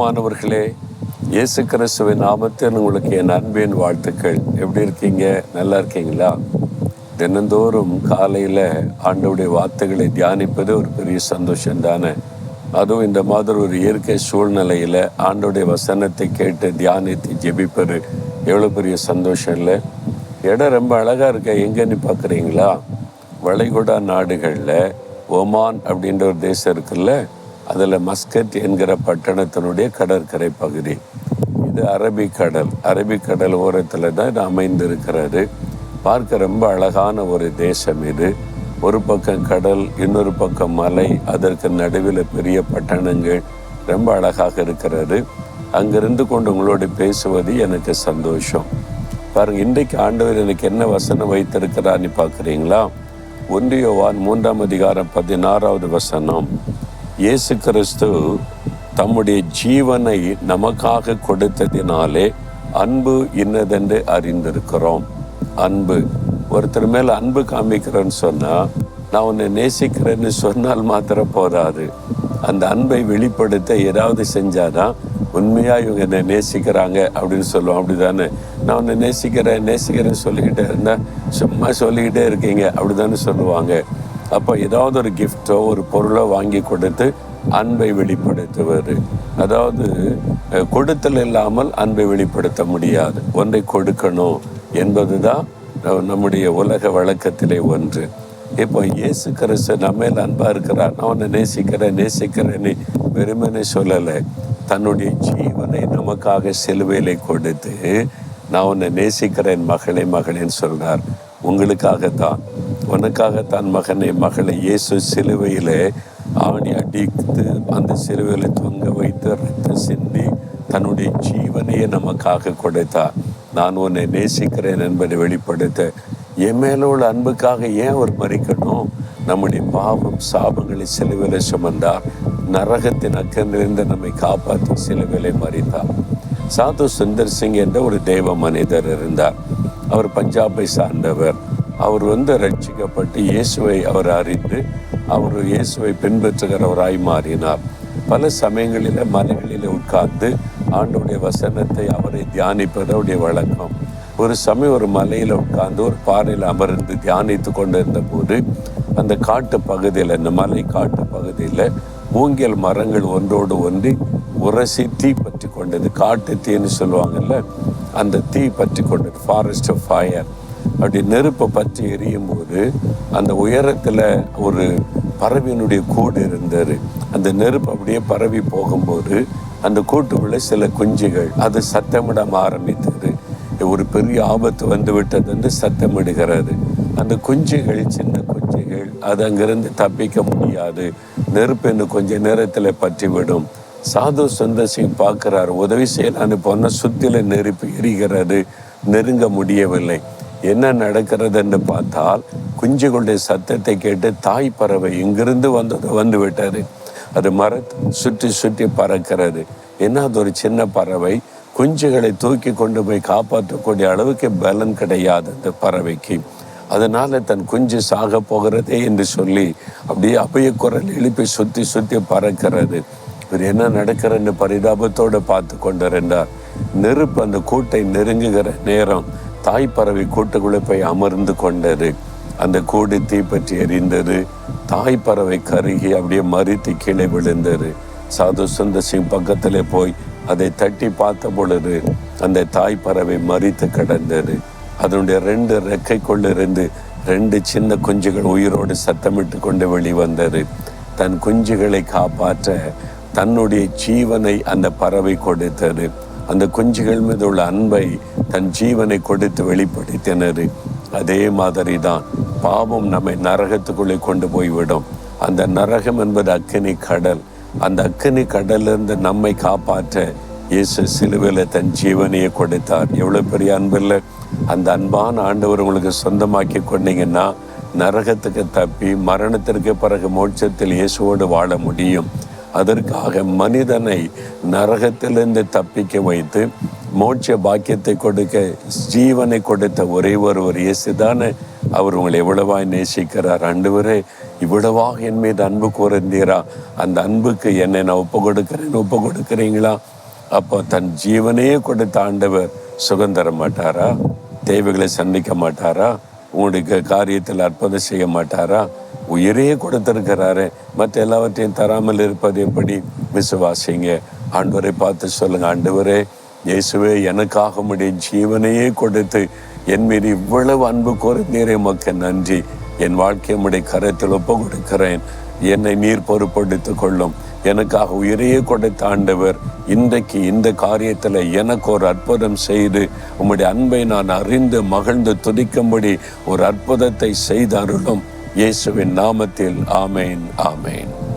பிரியமானவர்களே இயேசு கிறிஸ்துவின் நாமத்தில் உங்களுக்கு என் அன்பின் வாழ்த்துக்கள். எப்படி இருக்கீங்க? நல்லா இருக்கீங்களா? தினந்தோறும் காலையில் ஆண்டவுடைய வார்த்தைகளை தியானிப்பது ஒரு பெரிய சந்தோஷம் தானே? அதுவும் இந்த மாதிரி ஒரு இயற்கை சூழ்நிலையில் ஆண்டோடைய வசனத்தை கேட்டு தியானித்து ஜெபிப்பது எவ்வளோ பெரிய சந்தோஷம் இல்லை? இடம் ரொம்ப அழகாக இருக்க எங்கன்னு பார்க்குறீங்களா? வளைகுடா நாடுகளில் ஒமான் அப்படின்ற ஒரு தேசம் இருக்குல்ல? அதில் மஸ்கட் என்கிற பட்டணத்தினுடைய கடற்கரை பகுதி. இது அரபிக்கடல் அரபிக்கடல் ஓரத்தில் தான் இது அமைந்திருக்கிறது. பார்க்க ரொம்ப அழகான ஒரு தேசம் இது. ஒரு பக்கம் கடல் இன்னொரு பக்கம் மலை. அதற்கு நடுவில் பெரிய பட்டணங்கள். ரொம்ப அழகாக இருக்கிறது. அங்கிருந்து கொண்டு உங்களோடு பேசுவது எனக்கு சந்தோஷம். பாருங்க இன்றைக்கு ஆண்டவர் எனக்கு என்ன வசனம் வைத்திருக்கிறான்னு பார்க்குறீங்களா? ஒன்றியவான் மூன்றாம் அதிகாரம் பதினாறாவது வசனம். இயேசு கிறிஸ்து தம்முடைய ஜீவனை நமக்காக கொடுத்ததினாலே அன்பு இன்னதென்று அறிந்திருக்கிறோம். அன்பு. ஒருத்தர் மேல் அன்பு காமிக்கிறேன்னு சொன்னால் நான் உன்னை நேசிக்கிறேன்னு சொன்னால் மாத்திரம் போதாது. அந்த அன்பை வெளிப்படுத்த ஏதாவது செஞ்சாதான் உண்மையாக இவங்க என்னை நேசிக்கிறாங்க அப்படின்னு சொல்லுவோம். அப்படி தானே நான் உன்னை நேசிக்கிறேன் நேசிக்கிறேன்னு சொல்லிக்கிட்டே இருந்தால் சும்மா சொல்லிக்கிட்டே இருக்கீங்க. அப்படி தானே சொல்லுவாங்க. அப்போ ஏதாவது ஒரு கிஃப்டோ ஒரு பொருளோ வாங்கி கொடுத்து அன்பை வெளிப்படுத்துவது. அதாவது கொடுத்தல் இல்லாமல் அன்பை வெளிப்படுத்த முடியாது. ஒன்றை கொடுக்கணும் என்பது தான் நம்முடைய உலக வழக்கத்திலே ஒன்று. இப்போ இயேசு கிறிஸ்து நம்ம மேல் இருக்கிறார். நான் உன்னை நேசிக்கிறேன் நேசிக்கிறேன்னு வெறுமனே சொல்லலை. தன்னுடைய ஜீவனை நமக்காக சிலுவையிலே கொடுத்து நான் உன்னை நேசிக்கிறேன் மகளே மகளேன்னு தான் உனக்காக தன் மகனை மகளை இயேசு சிலுவையிலே ஆணி அடித்து அந்த சிலுவையில் தொங்க வைத்து ரத்தம் சிந்தி தன்னுடைய ஜீவனையே நமக்காக கொடுத்தார் நான் உன்னை நேசிக்கிறேன் என்பதை வெளிப்படுத்த. என் மேல உள்ள அன்புக்காக ஏன் அவர் மறிக்கணும்? நம்முடைய பாவம் சாபங்களை சிலுவையில் சுமந்தார். நரகத்தின் அக்கனிலிருந்து நம்மை காப்பாற்றி சிலுவையிலே மறித்தார். சாது சுந்தர் சிங் என்ற ஒரு தெய்வ மனிதர் இருந்தார். அவர் பஞ்சாபை சார்ந்தவர். அவர் வந்து ரட்சிக்கப்பட்டு இயேசுவை அவர் அறிந்து அவர் இயேசுவை பின்பற்றுகிறவராய் மாறினார். பல சமயங்களில் மலைகளில் உட்கார்ந்து ஆண்டுடைய வசனத்தை அவரை தியானிப்பது அவருடைய வழக்கம். ஒரு சமயம் ஒரு மலையில் உட்கார்ந்து ஒரு பாறையில் அமர்ந்து தியானித்து கொண்டிருந்த போது அந்த காட்டு பகுதியில் இந்த மலை காட்டு பகுதியில் மூங்கில் மரங்கள் ஒன்றோடு ஒன்றி உரசி தீ பற்றி கொண்டது. காட்டு தீன்னு சொல்லுவாங்கல்ல அந்த தீ பற்றி கொண்டது. ஃபாரஸ்ட் ஆஃப் ஃபயர் அப்படி நெருப்பை பற்றி எரியும் போது அந்த உயரத்தில் ஒரு பறவையினுடைய கூடு இருந்தது. அந்த நெருப்பு அப்படியே பரவி போகும்போது அந்த கூட்டுக்குள்ளே சில குஞ்சுகள் அது சத்தமிட ஆரம்பித்தது. ஒரு பெரிய ஆபத்து வந்து விட்டது வந்து சத்தமிடுகிறது. அந்த குஞ்சுகள் சின்ன குஞ்சுகள் அது அங்கிருந்து தப்பிக்க முடியாது. நெருப்பு இன்னும் கொஞ்ச நேரத்தில் பற்றிவிடும். சாது சுந்தர் சிங் பார்க்குறாரு உதவி செய்யலான்னு போனால் சுத்தில நெருப்பு எரிகிறது நெருங்க முடியவில்லை. என்ன நடக்கிறதுன்னு பார்த்தால் குஞ்சுகளுடைய சத்தத்தை கேட்டு தாய் பறவை இங்கிருந்து வந்தது? வந்து விட்டது. அது மரத்தை சுற்றி சுற்றி பறக்கிறது. என்ன அது ஒரு சின்ன பறவை? குஞ்சுகளை தூக்கி கொண்டு போய் காப்பாற்றக்கூடிய அளவுக்கு பலன் கிடையாது அந்த பறவைக்கு. அதனால தன் குஞ்சு சாக போகிறதே என்று சொல்லி அப்படியே அபய குரல் எழுப்பி சுத்தி சுத்தி பறக்கிறது. இவர் என்ன நடக்கிறன்னு பரிதாபத்தோடு பார்த்து கொண்டிருந்தார். நெருப்பு அந்த கூட்டை நெருங்குகிற நேரம். தாய் பறவை கூட்டுக்குள்ளே போய் அமர்ந்து கொண்டது. அந்த கூடு தீப்பற்றி எரிந்தது. தாய் பறவை கருகி அப்படியே மறித்து கீழே விழுந்தது. சாது சுந்தர் சிங் பக்கத்தில் போய் அதை தட்டி பார்த்த பொழுது அந்த தாய் பறவை மறித்து கிடந்தது. அதனுடைய ரெண்டு ரெக்கைக்குள்ளிருந்து ரெண்டு சின்ன குஞ்சுகள் உயிரோடு சத்தமிட்டு கொண்டு வெளிவந்தது. தன் குஞ்சுகளை காப்பாற்ற தன்னுடைய ஜீவனை அந்த பறவை கொடுத்தது. அந்த குஞ்சுகள் மீது உள்ள அன்பை தன் ஜீவனை கொடுத்து வெளிப்படுத்தினர் அதே மாதிரி தான் பாவம் நம்மை நரகத்துக்குள்ளே கொண்டு போய்விடும். அந்த நரகம் என்பது அக்கினி கடல். அந்த அக்கினி கடலிருந்து நம்மை காப்பாற்ற இயேசு சிலுவையில் தன் ஜீவனையே கொடுத்தார். எவ்வளோ பெரிய அன்பில்லை அந்த அன்பான ஆண்டவர் உங்களுக்கு சொந்தமாக்கி கொண்டீங்கன்னா நரகத்துக்கு தப்பி மரணத்திற்கு பிறகு மோட்சத்தில் இயேசுவோடு வாழ முடியும். அதற்காக மனிதனை நரகத்திலிருந்து தப்பிக்க வைத்து மோட்ச பாக்கியத்தை கொடுக்க ஜீவனை கொடுத்த ஒரே ஒருவர் இயேசு தானே அவர் உங்களை எவ்வளவாய் நேசிக்கிறார் ஆண்டவரே. இவ்வளவாக என் மீது அன்பு கூர்ந்தீரா அந்த அன்புக்கு என்னை நான் ஒப்பு கொடுக்கிறேன் ஒப்பு கொடுக்குறீங்களா? அப்போ தன் ஜீவனையே கொடுத்த ஆண்டவர் சுகம் தர மாட்டாரா? தேவைகளை சந்திக்க மாட்டாரா? உங்களுக்கு காரியத்தில் அற்புதம் செய்ய மாட்டாரா? உயிரையே கொடுத்திருக்கிறாரு. மற்ற எல்லாவற்றையும் தராமல் இருப்பது எப்படி? விசுவாசிங்க. ஆண்டவரை பார்த்து சொல்லுங்க ஆண்டவரே இயேசுவே எனக்காக உடைய ஜீவனையே கொடுத்து என் மீது இவ்வளவு அன்பு கூர்ந்தீரே மக்க நன்றி. என் வாழ்க்கை உடைய கரத்தில் ஒப்பு கொடுக்கிறேன் என்னை நீர் பொறுப்படுத்திக் கொள்ளும். எனக்காக உயிரையே கொடுத்த ஆண்டவர் இன்றைக்கு இந்த காரியத்தில் எனக்கு ஒரு அற்புதம் செய்து உம்முடைய அன்பை நான் அறிந்து மகிழ்ந்து துதிக்கும்படி ஒரு அற்புதத்தை செய்தருளும் இயேசுவின் நாமத்தில் ஆமேன் ஆமேன்.